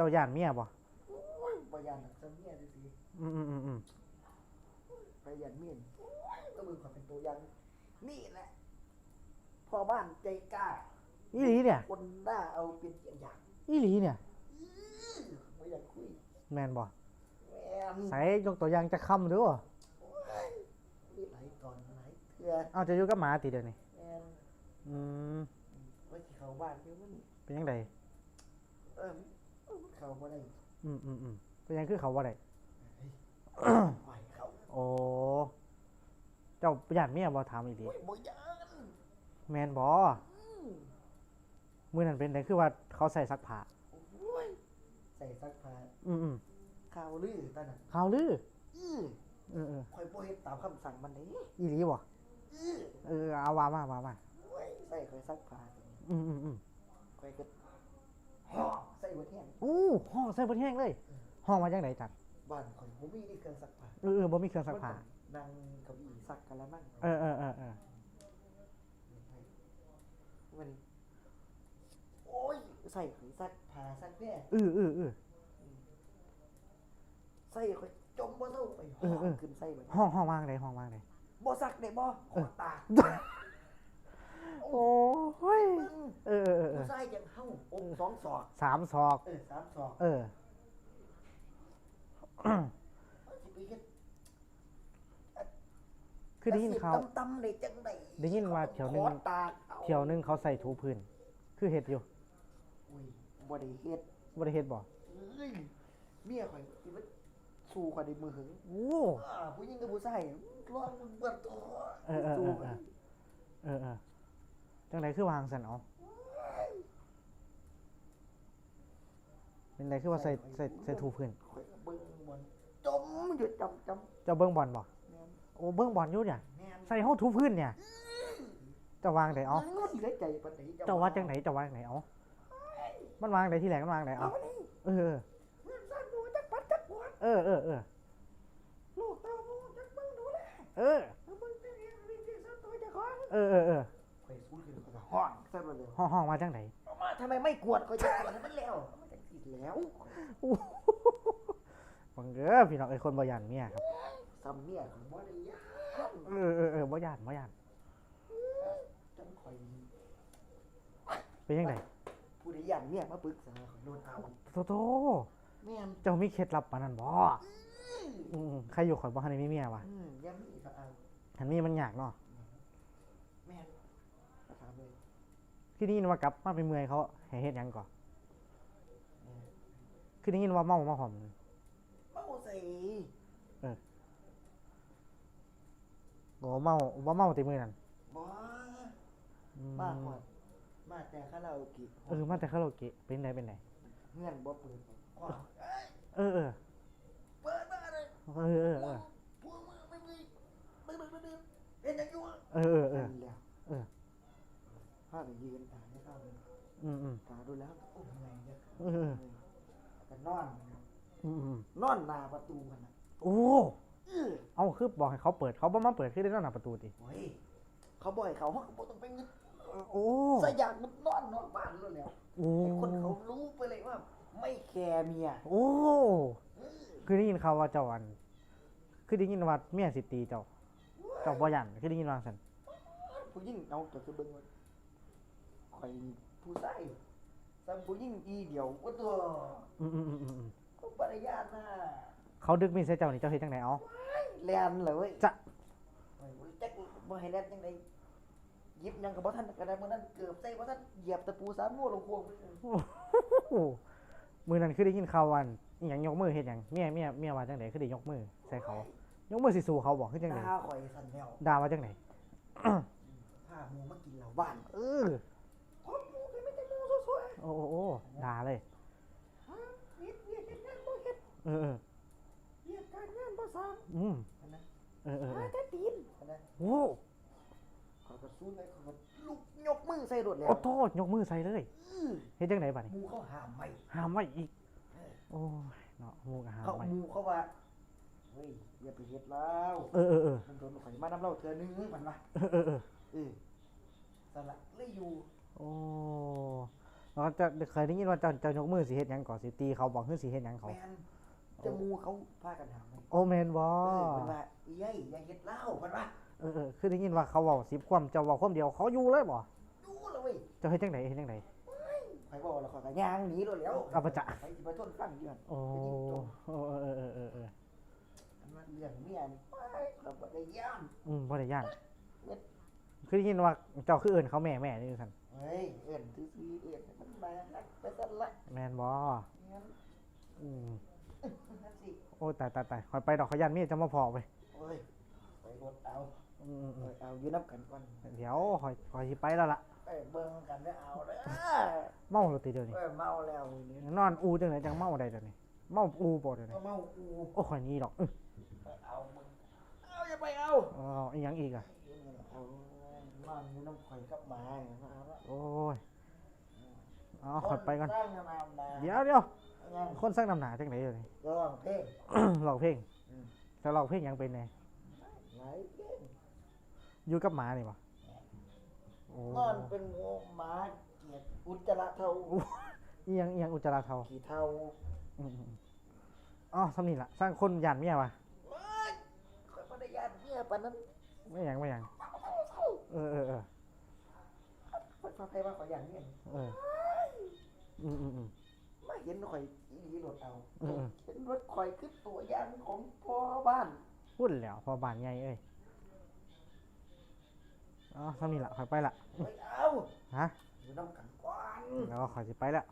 จ้าย่านเมียบ่โอ้ยบ่ยันหนักซะเมียดูสิอืมอืมอืมอืมไปยันเมียนโอ้ยก็มือขอเป็นตัวอยังนี่แหละพ่อบ้านใจกล้าอีหลีเนี่ย คนหน้าเอาเป็นเยี่ยงอย่างอีหลีเนี่ยอื้อไม่อยากคุยแมนบ่แม่มใส่ยกตัวอย่างจะค้ำดูบ่โอ้ยมีหลายตอนหลายเทื่อเอาจะอยู่กับหมาติเดี๋ยวนี้แม่มอืมไว้ที่เขาบ้านเดี๋ยวมันเป็นยังไงเออ เขาบ่ได้อืมอืมอืมเป็นยังคือเขาว่าไดปล่อยเขาโอ้เจ้าย่านเมียบ่ถามอีหลีโอ้ยบ่ยันแมนบ่อื้อมื้อนั้นเป็นไดคือว่าเขาใส่ซักผ้าโอ้ยใส่ซักผ้าอืมอืมข่าวลือตอนนั้นข่าวลืออื้อเออเออคอยบ่เฮ็ดตามคำสั่งมันเด้อีหลีบ่อื้อเออเอาว่ามาว่ามาโอ้ยใส่คอยซักผ้าอืมอืมอืมคอยก็ห่อ ใส่บ่แห้งอู้ห้องใส่บนแห้งเลย ห้องมาจากไหนจันบ้านคอยบ่มีนี่เครื่องซักผ้าเออเออบ่มีเครื่องซักผ้านั่งเก้าอี้ซักกันแล้วนั่งเออเออเออเออมันโอ้ยใส่คอยซักผ้าซักแพร่เออเออเออใส่คอยจมบ่เท่าไปเออเออขึ้นใส่บ่ห้องห้องว่างไหนห้องว่างไหนบ่ซักได้บ่ขอตาก โอ้ยมึงเออเออเออเอผู้อชายอย่างเฮาองค์สองศอกสามศอก เออสามศอกเออสิไปเฮ็ดคือได้ยินข่าวตำๆได้จังได๋ได้ยินว่าเที่ยวหนึ่งขอตากอาเที่ยวหนึงเขาใส่ถูพื้น คือเห็ดอยู่อุ้ยบ่ได้เฮ็ดบ่ได้เห็ดบ่เอ้ยเมียข่อยสิมาสู้ข่อยในมือหึงโอ้อ่าผู้หญิงกับผู้ชายลองมึงเบิดตัวเออเออสู้ จังไดคือวางสันเอาเป็นไรคือว่าใส่ใส่ใส่ถูพื้นข่อยก็เบิ่งบอลจมอยู่จำจำเจ้าเบิ้งบอลบ่แม่นโอ้เบิ้งบอลอยู่เนี่ย แม่นใส่ห้องถูพื้นเนี่ยเจะวางไหนเอางอนเหลือใจปานใดเจ้าวัดจังไหนเจ้าวางไหนเอามันวางไหนที่แหลงมันวางไหนเอาเอามานี่เออ เงินสร้างหนูจักปัดจักปวดเออเออเออลูกเต้าหมูจักเบิ่งดูแลเออเอาเบิ่งแต่เองวิ่งที่สุดตัวเจ้าของ เออเออ ซะบ่เลยห้องห้องมาจังไหนเอามาทำไมไม่กวดข่อยจะกวดให้มันแล้วมันจังสิแล้วบังเด้อพี่น้องไอ้คนบ่ยานเมียครับซ้ำเมียข่อยบ่ได้ยานเออเออเออบ่ยานบ่ยานจังข่อยเป็นยังไงผู้ใดยานเมียมาปรึกษาข่อยโดนเอาโตโตแม่นเจ้ามีเคล็ดลับปานนั้นบ่อืมใครอยู่ข่อยบ่ทันได้มีเมียวะอืมยังมีก็เอาหันมีมันยากเนาะ แม่นก็ถามเลย คือได้ยินว่ากลับมาเป็นเมื่อยเขาให้เฮ็ดหยังก่อนแม่นคือได้ยินว่าเมามาหอมเมาใส่โอ้เมาบ่เมาติมื้อนั้นบ่อืมมาหอดมาแต่คาราโอเกะเออมาแต่คาราโอเกะเป็นไดเป็นไดเงื่อนบ่เปิดขวางเอ้ยเออเออเปิดมาเลยเออเออเออพวกมึงไม่มีมึงมึงมึงมึงเห็นยังอยู่อะเออเออเออ นั่นแหล้วเออ ข้าไปยืนตาให้ข้าเลยอืมอืมตาดูแล้วโอ้ยไงเนี่ยเออแต่นอนอืมอืมนอนหน้าประตูกันนะโอ้อื้อเอาคือบอกให้เขาเปิดเขาบ่มาเปิดคือได้นอนหน้าประตูติโอ้ยเขาบ่อยเขาเขาบ่ต้องไปเงินโอ้สยามมันนอนนอนบ้านแล้วแหล้วโอ้ไอ้คนเขารู้ไปเลยว่า ไม่แคร์เมียโอ้คือได้ยินข่าวว่าเจ้าอัน คือได้ยินว่าเมียสิตีเจ้าเจ้าบ่ยันคือได้ยินว่าซั่นผู้หญิงเอาจะคือเบิ่งว่า ข่อยผู้ชายซ้ำผู้หญิงอีเดียวก็ตัวอืมอืมอืมอืมอืมก็ปริญาตนะเขาดึกมีดใส่เจ้านี่เจ้าเฮ็ดจังไดเอา แลนเลยเว้ยจะ โอ้ยแจ็คบ่ให้แลนจังไดหยิบหยังก็บ่ทันกระไดมื้อนั้นเกือบใส่บ่ทันเหยียบตะปูสามหัวลงควงโอ้โหมือนั้นคือได้ยินข่าววันอหยังยกมือเฮ็ดหยังเมียเมียเมียว่าจังไดคือได้ยกมือใส่เขา ยกมือสิสู้เขาบอกคือจังไดตาข่อยสั่นแล้วด่าว่าจังได พาหมูมากินเหล้าบ้าน เออโอ้หมูก็ไม่ได้หมูสวย โอ้โอ้โอ้ด่าเลย ๆฮะเฮ็ดเวียกเฮ็ดงานบ่เฮ็ด เออเออ เวียกการงานบ่สร้าง อืม อันนั้น เออเออเอ หา อ แต่ตีนอันนั้น โอ้ ข่อยก็สู้เลยข่อยก็ลุกยกมื อใส่รถแล้วโอ้โทษยกมือใส่เลยอื้อเฮ็ดจังไดบัดนี้หมูเขาห้ามไม่ห้ามไว้อีก โอ้ยเนาะหมูก็ห้ามเขาไว้หมูเขาว่าเฮ้ยอย่าไปเฮ็ดแล้วเออเออเออมันโดนข่อยมาน้ำเหล้าเทื่อนึงมันว่าเออเออเออเออสละเลยอยู่โอ้เราจะเคยได้ยินว่าเจ้าเจ้ายกมือสิเฮ็ดหยังก่อนสิตีเขาบอกคือสิเฮ็ดหยังเขา แมนจมูกเขาพากันถามเลยโอแมนบ่เออเป็นว่าอีไอ้อย่าเฮ็ดเหล้าเพิ่นว่าเออเออคือได้ยินว่าเขาเว้าสิบความเจ้าเว้าความเดียวเขาอยู่เลยบ่ดูแล้วเว้ ยเจ้าเฮ็ดจังไดเฮ็ดจังไดข่อยบอกแล้วข่อยก็ย่างหนีแล้วแล้วเอาไปจะไปสิไปทนฟังอยู่หั่นโอ้เออเออเออเออเอออันว่าเรื่องเมียนี่ไปเราบ่ได้ย่านอืมบ่ได้ย่านคือได้ยินว่าเจ้าคือเอิ้นเขาแม่แม่นี่ซั่นเฮ้ยเอิ้นซื่อๆเอิ้นให้มันมาฮักไปซั่นละแม่นบ่งั้นอืมนั่นสิโอ้ตายตายตายคอยไปดอกขยันมีจะมาพอไปโอ้ยไปรถเอาอืมอืมเอาอยู่นับกันก่อนเดี๋ยวคอยคอยสิไปแล้วล่ะ ไปเบิ่งกันได้เอาเด้อเมาแล้วติเดี๋ยวนี้เอ้ยเมาแล้วนี่นอนอูจังไหนจังเมาได้เดี๋ยวนี้เมาอูบ่เดี๋ยวนี้เมาอูโอ้ข่อยหนี้ดอกอื้อไปเอามึงเอาอย่าไปเอาอ๋ออีหยังอีกอะเอามันอยู่น้ำข่อยกับหมาเนี่ยมาเอาละโอ้ยเอ๋อขอยไปก่อนตั้งกันมานาเดี๋ยวเดี๋ยวยังคนสร้างนำหนาจังไหนเดี๋ยวนี้ ร้องเพลง หลอกเพลงอืม จะหลอกเพลงหยังเป็นไงไหนเพลงอยู่กับหมานี่บ่ โอ้นอนเป็นหมูหมาเกียดอุจจาระเท่าอีหยังอีหยังอุจจาระเทาขี่เท่าอืมอืมอ๋อสำนี่ล่ะสร้างคนหยานเมียวะเฮ้ยข่อยบ่ได้ยานเมียปานนั้นไม่หยังไม่หยังเออเออเออข่อยพาไปว่าข่อยยานเมียเอออืมอืมอืม มาเห็นข่อยอีหลีรถเอาอืม เห็นรถข่อยคือตัวอย่างของพ่อบ้าน พูดแล้วพอบานใหญ่เอ้ย อ๋อสำนี่ล่ะคอยไปละไปเอาฮะ อยู่น้ำกันก่อนแล้วก็ขอยสิไปแล้ว